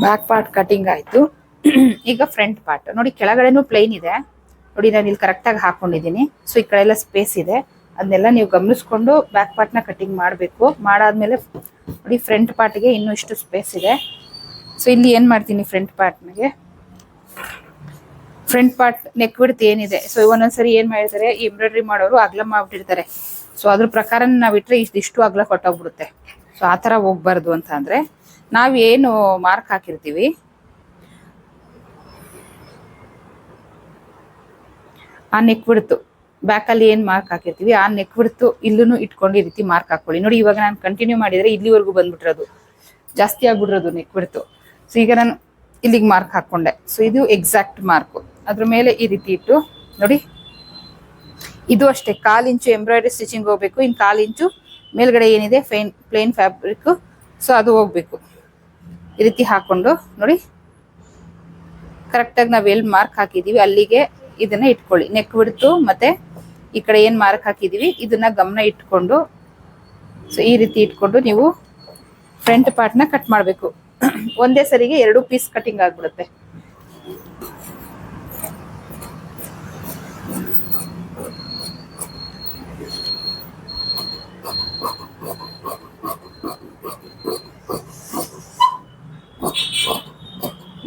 ಬ್ಯಾಕ್ ಪಾರ್ಟ್ ಕಟಿಂಗ್ ಆಯ್ತು. ಈಗ ಫ್ರಂಟ್ ಪಾರ್ಟ್ ನೋಡಿ, ಕೆಳಗಡೆನೂ ಪ್ಲೈನ್ ಇದೆ. ನೋಡಿ, ನಾನು ಇಲ್ಲಿ ಕರೆಕ್ಟಾಗಿ ಹಾಕೊಂಡಿದ್ದೀನಿ. ಸೊ ಈ ಕಡೆ ಎಲ್ಲ ಸ್ಪೇಸ್ ಇದೆ. ಅದನ್ನೆಲ್ಲ ನೀವು ಗಮನಿಸ್ಕೊಂಡು ಬ್ಯಾಕ್ ಪಾರ್ಟ್ನ ಕಟಿಂಗ್ ಮಾಡಬೇಕು. ಮಾಡಾದ್ಮೇಲೆ ನೋಡಿ ಫ್ರಂಟ್ ಪಾರ್ಟ್ಗೆ ಇನ್ನೂ ಇಷ್ಟು ಸ್ಪೇಸ್ ಇದೆ. ಸೊ ಇಲ್ಲಿ ಏನು ಮಾಡ್ತೀನಿ ಫ್ರಂಟ್ ಪಾರ್ಟ್ನಾಗೆ ಫ್ರಂಟ್ ಪಾರ್ಟ್ ನೆಕ್ ಬಿಡ್ತು ಏನಿದೆ. ಸೊ ಒಂದೊಂದ್ಸರಿ ಏನ್ ಮಾಡಿರ್ತಾರೆ ಎಂಬ್ರಾಯ್ಡ್ರಿ ಮಾಡೋರು ಅಗ್ಲ ಮಾಡ್ಬಿಟ್ಟಿರ್ತಾರೆ ಸೊ ಅದ್ರ ಪ್ರಕಾರ ನಾವ್ ಇಟ್ರೆ ಇಷ್ಟಿಷ್ಟು ಅಗ್ಲ ಕೊಟ್ಟೋಗ್ಬಿಡುತ್ತೆ. ಸೊ ಆ ಥರ ಹೋಗ್ಬಾರ್ದು ಅಂತ ಅಂದ್ರೆ ನಾವ್ ಏನು ಮಾರ್ಕ್ ಹಾಕಿರ್ತೀವಿ. ಆ ನೆಕ್ ಬಿಡ್ತು ಬ್ಯಾಕಲ್ಲಿ ಏನ್ ಮಾರ್ಕ್ ಹಾಕಿರ್ತೀವಿ, ಆ ನೆಕ್ ಬಿಡ್ತು ಇಲ್ಲೂ ಇಟ್ಕೊಂಡು ಈ ರೀತಿ ಮಾರ್ಕ್ ಹಾಕೊಳ್ಳಿ ನೋಡಿ, ಇವಾಗ ನಾನು ಕಂಟಿನ್ಯೂ ಮಾಡಿದ್ರೆ ಇಲ್ಲಿವರೆಗೂ ಬಂದ್ಬಿಟ್ರದು. ಜಾಸ್ತಿ ಆಗ್ಬಿಡ್ರದು ನೆಕ್ ಬಿಡ್ತು ಸೊ ಈಗ ನಾನು ಇಲ್ಲಿಗೆ ಮಾರ್ಕ್ ಹಾಕೊಂಡೆ. ಸೊ ಇದು ಎಕ್ಸಾಕ್ಟ್ ಮಾರ್ಕ್ ಅದ್ರ ಮೇಲೆ ಈ ರೀತಿ ಇಟ್ಟು, ನೋಡಿ. ಇದು ಅಷ್ಟೇ. ಕಾಲ್ ಇಂಚು ಎಂಬ್ರಾಯ್ಡ್ರಿ ಸ್ಟಿಚಿಂಗ್ ಹೋಗ್ಬೇಕು. ಇನ್ ಕಾಲ್ ಇಂಚು ಮೇಲ್ಗಡೆ ಏನಿದೆ? ಫೈನ್ ಪ್ಲೇನ್ ಫ್ಯಾಬ್ರಿಕ್ ಸೊ ಅದು ಹೋಗ್ಬೇಕು. ಈ ರೀತಿ ಹಾಕೊಂಡು ನೋಡಿ. ಕರೆಕ್ಟಾಗಿ ನಾವು ಎಲ್ಲಿ ಮಾರ್ಕ್ ಹಾಕಿದ್ದೀವಿ ಅಲ್ಲಿಗೆ ಇದನ್ನ ಇಟ್ಕೊಳ್ಳಿ. ನೆಕ್ ಬಿಡ್ತು ಮತ್ತೆ ಈ ಕಡೆ ಏನು ಮಾರ್ಕ್ ಹಾಕಿದ್ದೀವಿ ಇದನ್ನ ಗಮನ ಇಟ್ಕೊಂಡು. ಸೊ ಈ ರೀತಿ ಇಟ್ಕೊಂಡು ನೀವು ಫ್ರಂಟ್ ಪಾರ್ಟ್ನ ಕಟ್ ಮಾಡಬೇಕು. ಒಂದೇ ಸರಿಗೆ ಎರಡು ಪೀಸ್ ಕಟಿಂಗ್ ಆಗ್ಬಿಡುತ್ತೆ.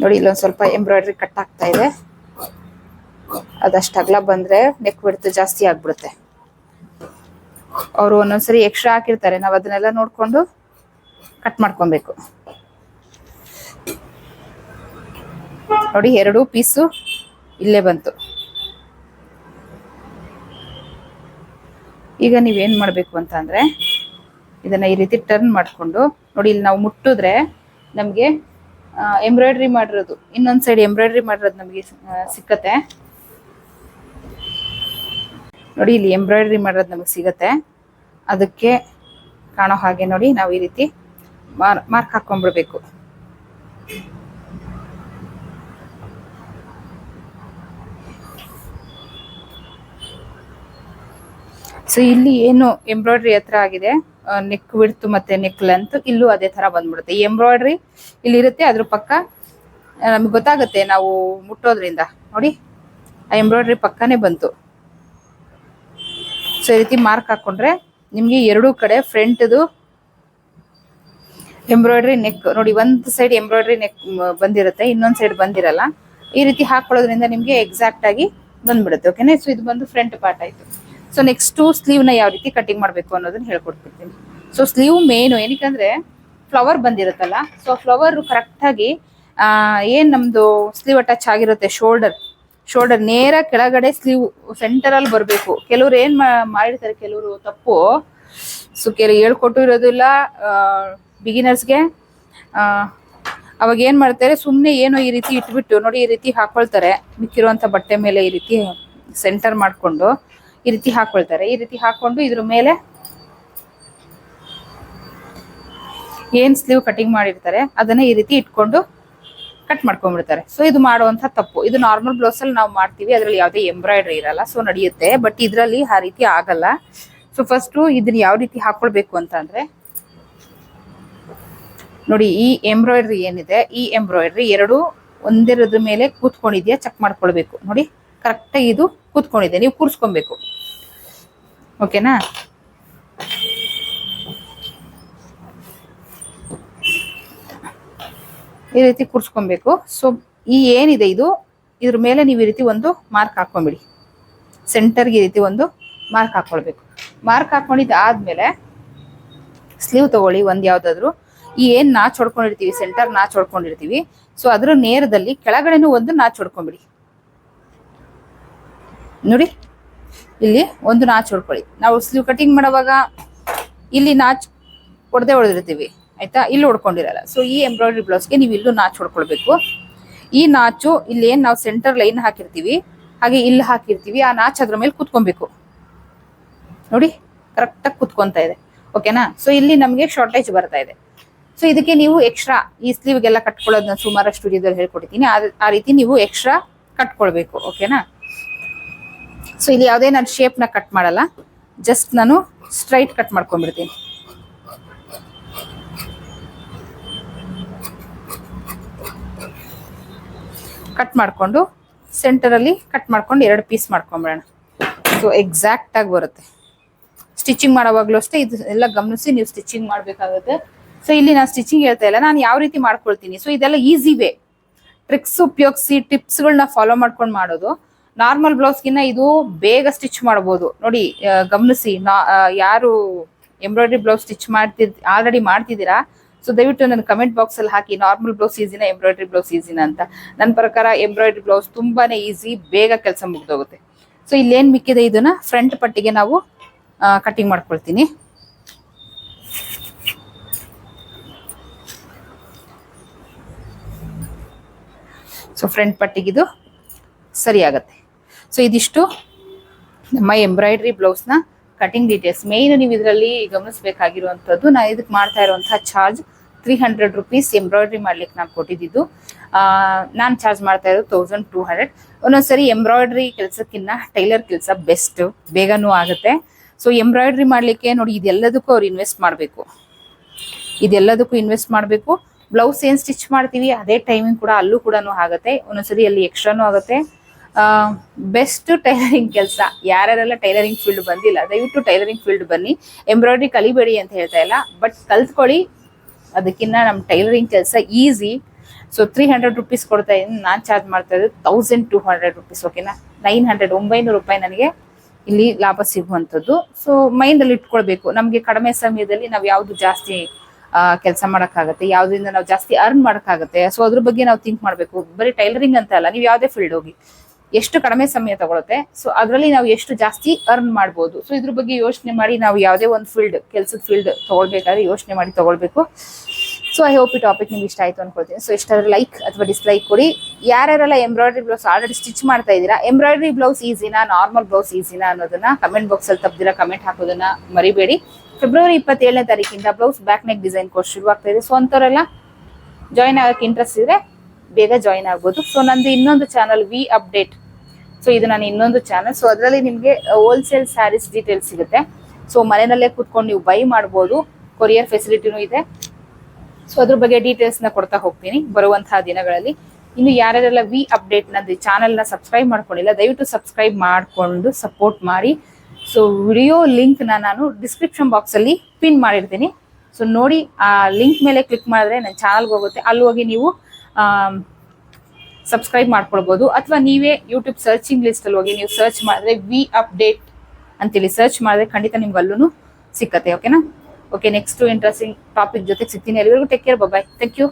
ನೋಡಿ, ಇಲ್ಲೊಂದ್ ಸ್ವಲ್ಪ ಎಂಬ್ರಾಯ್ಡ್ರಿ ಕಟ್ ಆಗ್ತಾ ಇದೆ. ಅದಷ್ಟು ಅಗಲ ಬಂದ್ರೆ ನೆಕ್ ಬಿಡ್ತು ಜಾಸ್ತಿ ಆಗ್ಬಿಡುತ್ತೆ. ಅವರು ಒಂದೊಂದ್ಸರಿ ಎಕ್ಸ್ಟ್ರಾ ಹಾಕಿರ್ತಾರೆ. ನಾವು ಅದನ್ನೆಲ್ಲ ನೋಡ್ಕೊಂಡು ಕಟ್ ಮಾಡ್ಕೊಬೇಕು. ನೋಡಿ, ಎರಡು ಪೀಸು ಇಲ್ಲೇ ಬಂತು. ಈಗ ನೀವೇನು ಮಾಡಬೇಕು ಅಂತ ಅಂದ್ರೆ ಇದನ್ನ ಈ ರೀತಿ ಟರ್ನ್ ಮಾಡ್ಕೊಂಡು, ನೋಡಿ ಇಲ್ಲಿ ನಾವು ಮುಟ್ಟಿದ್ರೆ ನಮಗೆ ಎಂಬ್ರಾಯ್ಡ್ರಿ ಮಾಡಿರೋದು. ಇನ್ನೊಂದ್ ಸೈಡ್ ಎಂಬ್ರಾಯ್ಡ್ರಿ ಮಾಡಿರೋದು ನಮಗೆ ಸಿಕ್ಕತ್ತೆ. ನೋಡಿ ಇಲ್ಲಿ ಎಂಬ್ರಾಯ್ಡ್ರಿ ಮಾಡಿರೋದು ನಮಗೆ ಸಿಗತ್ತೆ. ಅದಕ್ಕೆ ಕಾಣೋ ಹಾಗೆ ನೋಡಿ ನಾವು ಈ ರೀತಿ ಮಾರ್ ಮಾರ್ಕ್ ಹಾಕೊಂಡ್ಬಿಡ್ಬೇಕು. ಸೊ ಇಲ್ಲಿ ಏನು ಎಂಬ್ರಾಯ್ಡ್ರಿ ಹತ್ರ ಆಗಿದೆ ನೆಕ್ ವಿಡ್ತ್ ಮತ್ತೆ ನೆಕ್ ಲೆಂತ್ ಇಲ್ಲೂ ಅದೇ ತರ ಬಂದ್ಬಿಡುತ್ತೆ. ಈ ಎಂಬ್ರಾಯ್ಡ್ರಿ ಇಲ್ಲಿ ಇರುತ್ತೆ, ಅದ್ರ ಪಕ್ಕ ನಮ್ಗೆ ಗೊತ್ತಾಗುತ್ತೆ ನಾವು ಮುಟ್ಟೋದ್ರಿಂದ. ನೋಡಿ, ಆ ಎಂಬ್ರಾಯ್ಡ್ರಿ ಪಕ್ಕನೇ ಬಂತು. ಸೊ ಈ ರೀತಿ ಮಾರ್ಕ್ ಹಾಕೊಂಡ್ರೆ ನಿಮ್ಗೆ ಎರಡೂ ಕಡೆ ಫ್ರಂಟ್ದು ಎಂಬ್ರಾಯ್ಡ್ರಿ ನೆಕ್ ನೋಡಿ, ಒಂದು ಸೈಡ್ ಎಂಬ್ರಾಯ್ಡ್ರಿ ನೆಕ್ ಬಂದಿರುತ್ತೆ, ಇನ್ನೊಂದು ಸೈಡ್ ಬಂದಿರಲ್ಲ. ಈ ರೀತಿ ಹಾಕೊಳ್ಳೋದ್ರಿಂದ ನಿಮ್ಗೆ ಎಕ್ಸಾಕ್ಟ್ ಆಗಿ ಬಂದ್ಬಿಡುತ್ತೆ ಓಕೆನಾ ಸೊ ಇದು ಬಂದು ಫ್ರಂಟ್ ಪಾರ್ಟ್ ಆಯ್ತು. ಸೊ ನೆಕ್ಸ್ಟ್ನ ಯಾವ ರೀತಿ ಕಟಿಂಗ್ ಮಾಡ್ಬೇಕು ಅನ್ನೋದನ್ನ ಹೇಳ್ಕೊಡ್ತಿರ್ತೀನಿ. ಸೊ ಸ್ಲೀವ್ ಮೇನು ಏನಕ್ಕಂದ್ರೆ ಫ್ಲವರ್ ಬಂದಿರುತ್ತಲ್ಲ ಸೊ ಫ್ಲವರ್ ಕರೆಕ್ಟ್ ಆಗಿ, ಆ, ಏನ್ ನಮ್ದು ಸ್ಲೀವ್ ಅಟ್ಯಾಚ್ ಆಗಿರುತ್ತೆ? ಶೋಲ್ಡರ್ ಶೋಲ್ಡರ್ ನೇರ ಕೆಳಗಡೆ ಸ್ಲೀವ್ ಸೆಂಟರ್ ಅಲ್ಲಿ ಬರಬೇಕು. ಕೆಲವ್ರು ಏನ್ ಮಾಡಿರ್ತಾರೆ ಕೆಲವರು ತಪ್ಪು. ಸೊ ಕೆಲ ಹೇಳ್ಕೊಟ್ಟು ಇರೋದಿಲ್ಲ ಬಿಗಿನರ್ಸ್ಗೆ ಅವಾಗ ಏನ್ ಮಾಡ್ತಾರೆ? ಸುಮ್ಮನೆ ಏನೋ ಈ ರೀತಿ ಇಟ್ಬಿಟ್ಟು, ನೋಡಿ ಈ ರೀತಿ ಹಾಕೊಳ್ತಾರೆ. ಮಿಕ್ಕಿರುವಂತ ಬಟ್ಟೆ ಮೇಲೆ ಈ ರೀತಿ ಸೆಂಟರ್ ಮಾಡ್ಕೊಂಡು. ಈ ರೀತಿ ಹಾಕೊಳ್ತಾರೆ. ಈ ರೀತಿ ಹಾಕೊಂಡು ಇದ್ರ ಮೇಲೆ ಏನ್ ಸ್ಲೀವ್ ಕಟಿಂಗ್ ಮಾಡಿರ್ತಾರೆ, ಅದನ್ನ ಈ ರೀತಿ ಇಟ್ಕೊಂಡು ಕಟ್ ಮಾಡ್ಕೊಂಡ್ಬಿಡ್ತಾರೆ. ಸೊ ಇದು ಮಾಡುವಂತ ತಪ್ಪು. ಇದು ನಾರ್ಮಲ್ ಬ್ಲೌಸ್ ಅಲ್ಲಿ ನಾವು ಮಾಡ್ತೀವಿ, ಅದ್ರಲ್ಲಿ ಯಾವುದೇ ಎಂಬ್ರಾಯ್ಡ್ರಿ ಇರಲ್ಲ ಸೊ ನಡೆಯುತ್ತೆ. ಬಟ್ ಇದ್ರಲ್ಲಿ ಆ ರೀತಿ ಆಗಲ್ಲ. ಸೊ ಫಸ್ಟ್ ಇದನ್ನ ಯಾವ ರೀತಿ ಹಾಕೊಳ್ಬೇಕು ಅಂತ ಅಂದ್ರೆ, ನೋಡಿ ಈ ಎಂಬ್ರಾಯ್ಡ್ರಿ ಏನಿದೆ, ಈ ಎಂಬ್ರಾಯ್ಡ್ರಿ ಎರಡು ಒಂದೆರದ್ರ ಮೇಲೆ ಕೂತ್ಕೊಂಡಿದ್ಯಾ ಚೆಕ್ ಮಾಡ್ಕೊಳ್ಬೇಕು. ನೋಡಿ ಕರೆಕ್ಟಾಗಿ ಇದು ಕೂತ್ಕೊಂಡಿದೆ. ನೀವು ಕೂರ್ಸ್ಕೊಬೇಕು ಓಕೆನಾ? ಈ ರೀತಿ ಕೂರ್ಸ್ಕೊಬೇಕು. ಸೊ ಈ ಏನಿದೆ ಇದು? ಇದ್ರ ಮೇಲೆ ನೀವು ಈ ರೀತಿ ಒಂದು ಮಾರ್ಕ್ ಹಾಕೊಂಬಿಡಿ. ಸೆಂಟರ್ಗೆ ಈ ರೀತಿ ಒಂದು ಮಾರ್ಕ್ ಹಾಕೊಳ್ಬೇಕು. ಮಾರ್ಕ್ ಹಾಕೊಂಡಿದ್ದಾದ್ಮೇಲೆ ಸ್ಲೀವ್ ತಗೊಳ್ಳಿ, ಒಂದು ಯಾವ್ದಾದ್ರು. ಈ ಏನ್ ನಾಚ್ ಹೊಡ್ಕೊಂಡಿರ್ತೀವಿ ಸೆಂಟರ್ ನಾಚ್ ಹೊಡ್ಕೊಂಡಿರ್ತೀವಿ. ಸೊ ಅದ್ರ ನೇರದಲ್ಲಿ ಕೆಳಗಡೆನೂ ಒಂದು ನಾಚ್ ಹೊಡ್ಕೊಂಬಿಡಿ. ನೋಡಿ. ಇಲ್ಲಿ ಒಂದು ನಾಚ್ ಹೊಡ್ಕೊಳ್ಳಿ. ನಾವು ಸ್ಲೀವ್ ಕಟಿಂಗ್ ಮಾಡುವಾಗ ಇಲ್ಲಿ ನಾಚ್ ಹೊಡೆದೇ ಹೊಡೆದಿರ್ತೀವಿ, ಆಯ್ತಾ? ಇಲ್ಲಿ ಹೊಡ್ಕೊಂಡಿರಲ್ಲ. ಸೊ ಈ ಎಂಬ್ರಾಯ್ಡ್ರಿ ಬ್ಲೌಸ್ಗೆ ನೀವು ಇಲ್ಲೂ ನಾಚ್ ಹೊಡ್ಕೊಳ್ಬೇಕು. ಈ ನಾಚು ಇಲ್ಲಿ ಏನು ನಾವು ಸೆಂಟರ್ ಲೈನ್ ಹಾಕಿರ್ತೀವಿ, ಹಾಗೆ ಇಲ್ಲಿ ಹಾಕಿರ್ತೀವಿ, ಆ ನಾಚ್ ಅದ್ರ ಮೇಲೆ ಕುತ್ಕೊಬೇಕು. ನೋಡಿ ಕರೆಕ್ಟಾಗಿ ಕುತ್ಕೊಂತ ಇದೆ. ಓಕೆನಾ ಸೊ ಇಲ್ಲಿ ನಮಗೆ ಶಾರ್ಟೇಜ್ ಬರ್ತಾ ಇದೆ. ಸೊ ಇದಕ್ಕೆ ನೀವು ಎಕ್ಸ್ಟ್ರಾ ಈ ಸ್ಲೀವ್ಗೆಲ್ಲ ಕಟ್ಕೊಳ್ಳೋದನ್ನ ಸುಮಾರು ಸ್ಟುಡಿಯೋದಲ್ಲಿ ಹೇಳ್ಕೊಡ್ತೀನಿ ಆ- ಆ ರೀತಿ ನೀವು ಎಕ್ಸ್ಟ್ರಾ ಕಟ್ಕೊಳ್ಬೇಕು. ಓಕೆನಾ ಸೊ ಇಲ್ಲಿ ಯಾವುದೇ ನಾನು ಶೇಪ್ನ ಕಟ್ ಮಾಡಲ್ಲ. ಜಸ್ಟ್ ನಾನು ಸ್ಟ್ರೈಟ್ ಕಟ್ ಮಾಡ್ಕೊಂಡ್ಬಿಡ್ತೀನಿ. ಕಟ್ ಮಾಡಿಕೊಂಡು ಸೆಂಟರಲ್ಲಿ ಕಟ್ ಮಾಡ್ಕೊಂಡು ಎರಡು ಪೀಸ್ ಮಾಡ್ಕೊಂಬಿಡೋಣ. ಸೊ ಎಕ್ಸಾಕ್ಟ್ ಆಗಿ ಬರುತ್ತೆ. ಸ್ಟಿಚಿಂಗ್ ಮಾಡೋವಾಗಲೂ ಅಷ್ಟೇ, ಇದು ಎಲ್ಲ ಗಮನಿಸಿ ನೀವು ಸ್ಟಿಚಿಂಗ್ ಮಾಡಬೇಕಾಗುತ್ತೆ. ಸೊ ಇಲ್ಲಿ ನಾನು ಸ್ಟಿಚಿಂಗ್ ಹೇಳ್ತಾ ಇಲ್ಲ. ನಾನು ಯಾವ ರೀತಿ ಮಾಡ್ಕೊಳ್ತೀನಿ? ಸೊ ಇದೆಲ್ಲ ಈಸಿ ವೇ ಟ್ರಿಕ್ಸ್ ಉಪಯೋಗಿಸಿ ಟಿಪ್ಸ್ಗಳನ್ನ ಫಾಲೋ ಮಾಡ್ಕೊಂಡು ಮಾಡೋದು. ನಾರ್ಮಲ್ ಬ್ಲೌಸ್ಗಿನ್ನ ಇದು ಬೇಗ ಸ್ಟಿಚ್ ಮಾಡ್ಬೋದು. ನೋಡಿ ಗಮನಿಸಿ, ನಾ ಯಾರು ಎಂಬ್ರಾಯ್ಡ್ರಿ ಬ್ಲೌಸ್ ಸ್ಟಿಚ್ ಮಾಡ್ತಿದ್, ಆಲ್ರೆಡಿ ಮಾಡ್ತಿದ್ದೀರಾ? ಸೊ ದಯವಿಟ್ಟು ನನ್ನ ಕಮೆಂಟ್ ಬಾಕ್ಸ್ ಅಲ್ಲಿ ಹಾಕಿ, ನಾರ್ಮಲ್ ಬ್ಲೌಸ್ ಈಸಿನ, ಎಂಬ್ರಾಯ್ಡ್ರಿ ಬ್ಲೌಸ್ ಈಸಿನ ಅಂತ. ನನ್ನ ಪ್ರಕಾರ ಎಂಬ್ರಾಯ್ಡ್ರಿ ಬ್ಲೌಸ್ ತುಂಬಾನೇ ಈಸಿ, ಬೇಗ ಕೆಲಸ ಮುಗ್ದೋಗುತ್ತೆ. ಸೊ ಇಲ್ಲೇನು ಮಿಕ್ಕಿದೆ ಇದನ್ನ? ಫ್ರಂಟ್ ಪಟ್ಟಿಗೆ ನಾವು ಕಟಿಂಗ್ ಮಾಡ್ಕೊಳ್ತೀನಿ. ಸೊ ಫ್ರಂಟ್ ಪಟ್ಟಿಗಿದು ಸರಿ ಆಗತ್ತೆ ಸೊ ಇದಿಷ್ಟು ನಮ್ಮ ಎಂಬ್ರಾಯ್ಡ್ರಿ ಬ್ಲೌಸ್ನ ಕಟಿಂಗ್ ಡೀಟೇಲ್ಸ್ ಮೇನ್ ನೀವು ಇದರಲ್ಲಿ ಗಮನಿಸಬೇಕಾಗಿರುವಂಥದ್ದು, ನಾ ಇದಕ್ಕೆ ಮಾಡ್ತಾ ಇರುವಂತಹ charge three hundred rupees embroidery ಮಾಡ್ಲಿಕ್ಕೆ ನಾನು ಕೊಟ್ಟಿದ್ದು. ನಾನು ಚಾರ್ಜ್ ಮಾಡ್ತಾ ಇರೋದು ತೌಸಂಡ್ ಟೂ ಹಂಡ್ರೆಡ್ ಒಂದೊಂದ್ಸರಿ ಎಂಬ್ರಾಯ್ಡ್ರಿ ಕೆಲಸಕ್ಕಿಂತ ಟೈಲರ್ ಕೆಲಸ ಬೆಸ್ಟ್ ಬೇಗನೂ ಆಗುತ್ತೆ. ಸೊ ಎಂಬ್ರಾಯ್ಡ್ರಿ ಮಾಡಲಿಕ್ಕೆ ನೋಡಿ, ಇದೆಲ್ಲದಕ್ಕೂ ಅವ್ರು ಇನ್ವೆಸ್ಟ್ ಮಾಡಬೇಕು. ಇದೆಲ್ಲದಕ್ಕೂ ಇನ್ವೆಸ್ಟ್ ಮಾಡಬೇಕು. ಬ್ಲೌಸ್ ಏನ್ ಸ್ಟಿಚ್ ಮಾಡ್ತೀವಿ, ಅದೇ ಟೈಮಿಂಗ್ ಕೂಡ ಅಲ್ಲೂ ಕೂಡ ಆಗುತ್ತೆ. ಒಂದೊಂದ್ಸರಿ ಅಲ್ಲಿ ಎಕ್ಸ್ಟ್ರಾನು ಆಗುತ್ತೆ. ಬೆಸ್ಟ್ ಟೈಲರಿಂಗ್ ಕೆಲಸ. ಯಾರ್ಯಾರೆಲ್ಲ ಟೈಲರಿಂಗ್ ಫೀಲ್ಡ್ ಬಂದಿಲ್ಲ, ದಯವಿಟ್ಟು ಟೈಲರಿಂಗ್ ಫೀಲ್ಡ್ ಬನ್ನಿ. ಎಂಬ್ರಾಯ್ಡ್ರಿ ಕಲಿಬೇಡಿ ಅಂತ ಹೇಳ್ತಾ ಇಲ್ಲ ಬಟ್ ಕಲ್ತ್ಕೊಳ್ಳಿ. ಅದಕ್ಕಿಂತ ನಮ್ಮ ಟೈಲರಿಂಗ್ ಕೆಲಸ easy so three hundred rupees ಕೊಡ್ತಾ ಇದ್ದೀನಿ. ನಾನು ಚಾರ್ಜ್ ಮಾಡ್ತಾ ಇರೋದು ತೌಸಂಡ್ ಟೂ ಹಂಡ್ರೆಡ್ ರುಪೀಸ್ ಓಕೆನಾ ನೈನ್ ಹಂಡ್ರೆಡ್ ಒಂಬೈನೂರು ರೂಪಾಯಿ ನನಗೆ ಇಲ್ಲಿ ಲಾಭ ಸಿಗುವಂಥದ್ದು. ಸೊ ಮೈಂಡಲ್ಲಿ ಇಟ್ಕೊಳ್ಬೇಕು. ನಮಗೆ ಕಡಿಮೆ ಸಮಯದಲ್ಲಿ ನಾವು ಯಾವುದು ಜಾಸ್ತಿ ಕೆಲಸ ಮಾಡೋಕ್ಕಾಗತ್ತೆ, ಯಾವುದರಿಂದ ನಾವು ಜಾಸ್ತಿ ಅರ್ನ್ ಮಾಡೋಕ್ಕಾಗತ್ತೆ. ಸೊ ಅದ್ರ ಬಗ್ಗೆ ನಾವು ಥಿಂಕ್ ಮಾಡಬೇಕು. ಬರೀ ಟೈಲರಿಂಗ್ ಅಂತ ಅಲ್ಲ, ನೀವು ಯಾವುದೇ ಫೀಲ್ಡ್ ಹೋಗಿ. ಎಷ್ಟು ಕಡಿಮೆ ಸಮಯ ತಗೊಳುತ್ತೆ? ಸೊ ಅದರಲ್ಲಿ ನಾವು ಎಷ್ಟು ಜಾಸ್ತಿ ಅರ್ನ್ ಮಾಡ್ಬೋದು? ಸೊ ಇದ್ರ ಬಗ್ಗೆ ಯೋಚನೆ ಮಾಡಿ ನಾವು ಯಾವುದೇ ಒಂದು ಫೀಲ್ಡ್ ಕೆಲಸದ ಫೀಲ್ಡ್ ತಗೊಳ್ಬೇಕಾದ್ರೆ ಯೋಚನೆ ಮಾಡಿ ತಗೊಳ್ಬೇಕು. ಸೊ ಐ ಹೋಪ್ ಈ ಟಾಪಿಕ್ ನಿಮ್ಗೆ ಇಷ್ಟ ಆಯಿತು ಅನ್ಕೊಳ್ತೀನಿ. ಸೊ ಇಷ್ಟಾದ್ರೆ ಲೈಕ್ ಅಥವಾ ಡಿಸ್ಲೈಕ್ ಕೊಡಿ. ಯಾರ್ಯಾರೆಲ್ಲ ಎಂಬ್ರಾಯ್ಡ್ರಿ ಬ್ಲೌಸ್ ಆಲ್ರೆಡಿ ಸ್ಟಿಚ್ ಮಾಡ್ತಾ ಇದ್ದೀರಾ? ಎಂಬ್ರಾಯ್ಡ್ರಿ ಬ್ಲೌಸ್ ಈಸಿನಾ ನಾರ್ಮಲ್ ಬ್ಲೌಸ್ ಈಸಿನಾ ಅನ್ನೋದನ್ನ ಕಮೆಂಟ್ ಬಾಕ್ಸ್ ಅಲ್ಲಿ ತಪ್ಪದಿರ ಕಮೆಂಟ್ ಹಾಕೋದನ್ನ ಮರಿಬೇಡಿ. ಫೆಬ್ರವರಿ ಇಪ್ಪತ್ತೇಳನೇ ತಾರೀಕಿಂದ blouse back neck design course ಶುರುವಾಗ್ತಾ ಇದೆ. ಸೊ ಅಂಥವರೆಲ್ಲ ಜಾಯ್ನ್ ಆಗೋಕ್ಕೆ ಇಂಟ್ರೆಸ್ಟ್ ಇದ್ರೆ ಬೇಗ ಜಾಯ್ನ್ ಆಗ್ಬೋದು. ಸೊ ನಂದು ಇನ್ನೊಂದು ಚಾನಲ್ ವಿ ಅಪ್ಡೇಟ್ ಸೊ ಇದು ನಾನು ಇನ್ನೊಂದು ಚಾನಲ್ ಸೊ ಅದರಲ್ಲಿ ನಿಮಗೆ ಹೋಲ್ಸೇಲ್ ಸ್ಯಾರೀಸ್ ಡೀಟೇಲ್ಸ್ ಸಿಗುತ್ತೆ. ಸೊ ಮನೆಯಲ್ಲೇ ಕೂತ್ಕೊಂಡು ನೀವು ಬೈ ಮಾಡ್ಬೋದು. ಕೊರಿಯರ್ ಫೆಸಿಲಿಟಿನೂ ಇದೆ. ಸೊ ಅದ್ರ ಬಗ್ಗೆ ಡೀಟೇಲ್ಸ್ನ ಕೊಡ್ತಾ ಹೋಗ್ತೀನಿ ಬರುವಂತಹ ದಿನಗಳಲ್ಲಿ. ಇನ್ನು ಯಾರ್ಯಾರೆಲ್ಲ ವಿ ಅಪ್ಡೇಟ್ ನಂದು ಚಾನೆಲ್ನ ಸಬ್ಸ್ಕ್ರೈಬ್ ಮಾಡ್ಕೊಂಡಿಲ್ಲ, ದಯವಿಟ್ಟು ಸಬ್ಸ್ಕ್ರೈಬ್ ಮಾಡಿಕೊಂಡು ಸಪೋರ್ಟ್ ಮಾಡಿ. ಸೊ ವಿಡಿಯೋ ಲಿಂಕ್ನ ನಾನು ಡಿಸ್ಕ್ರಿಪ್ಷನ್ ಬಾಕ್ಸ್ ಅಲ್ಲಿ ಪಿನ್ ಮಾಡಿರ್ತೀನಿ. ಸೊ ನೋಡಿ, ಆ ಲಿಂಕ್ ಮೇಲೆ ಕ್ಲಿಕ್ ಮಾಡಿದ್ರೆ ನನ್ನ ಚಾನಲ್ಗೆ ಹೋಗುತ್ತೆ. ಅಲ್ಲಿ ಹೋಗಿ ನೀವು ಸಬ್ಸ್ಕ್ರೈಬ್ ಮಾಡ್ಕೊಳ್ಬೋದು. ಅಥವಾ ನೀವೇ ಯೂಟ್ಯೂಬ್ ಸರ್ಚಿಂಗ್ ಲಿಸ್ಟ್ ಅಲ್ಲಿ ಹೋಗಿ ನೀವು ಸರ್ಚ್ ಮಾಡಿದ್ರೆ ವಿ ಅಪ್ಡೇಟ್ ಅಂತೇಳಿ ಸರ್ಚ್ ಮಾಡಿದ್ರೆ ಖಂಡಿತ ನಿಮ್ಗೆ ಅಲ್ಲೂ ಸಿಕ್ಕತ್ತೆ ಓಕೆನಾ ಓಕೆ ನೆಕ್ಸ್ಟ್ ಇಂಟ್ರೆಸ್ಟಿಂಗ್ ಟಾಪಿಕ್ ಜೊತೆ ಸಿಗ್ತೀನಿ. ಎಲ್ಲರಿಗೂ take care bye thank you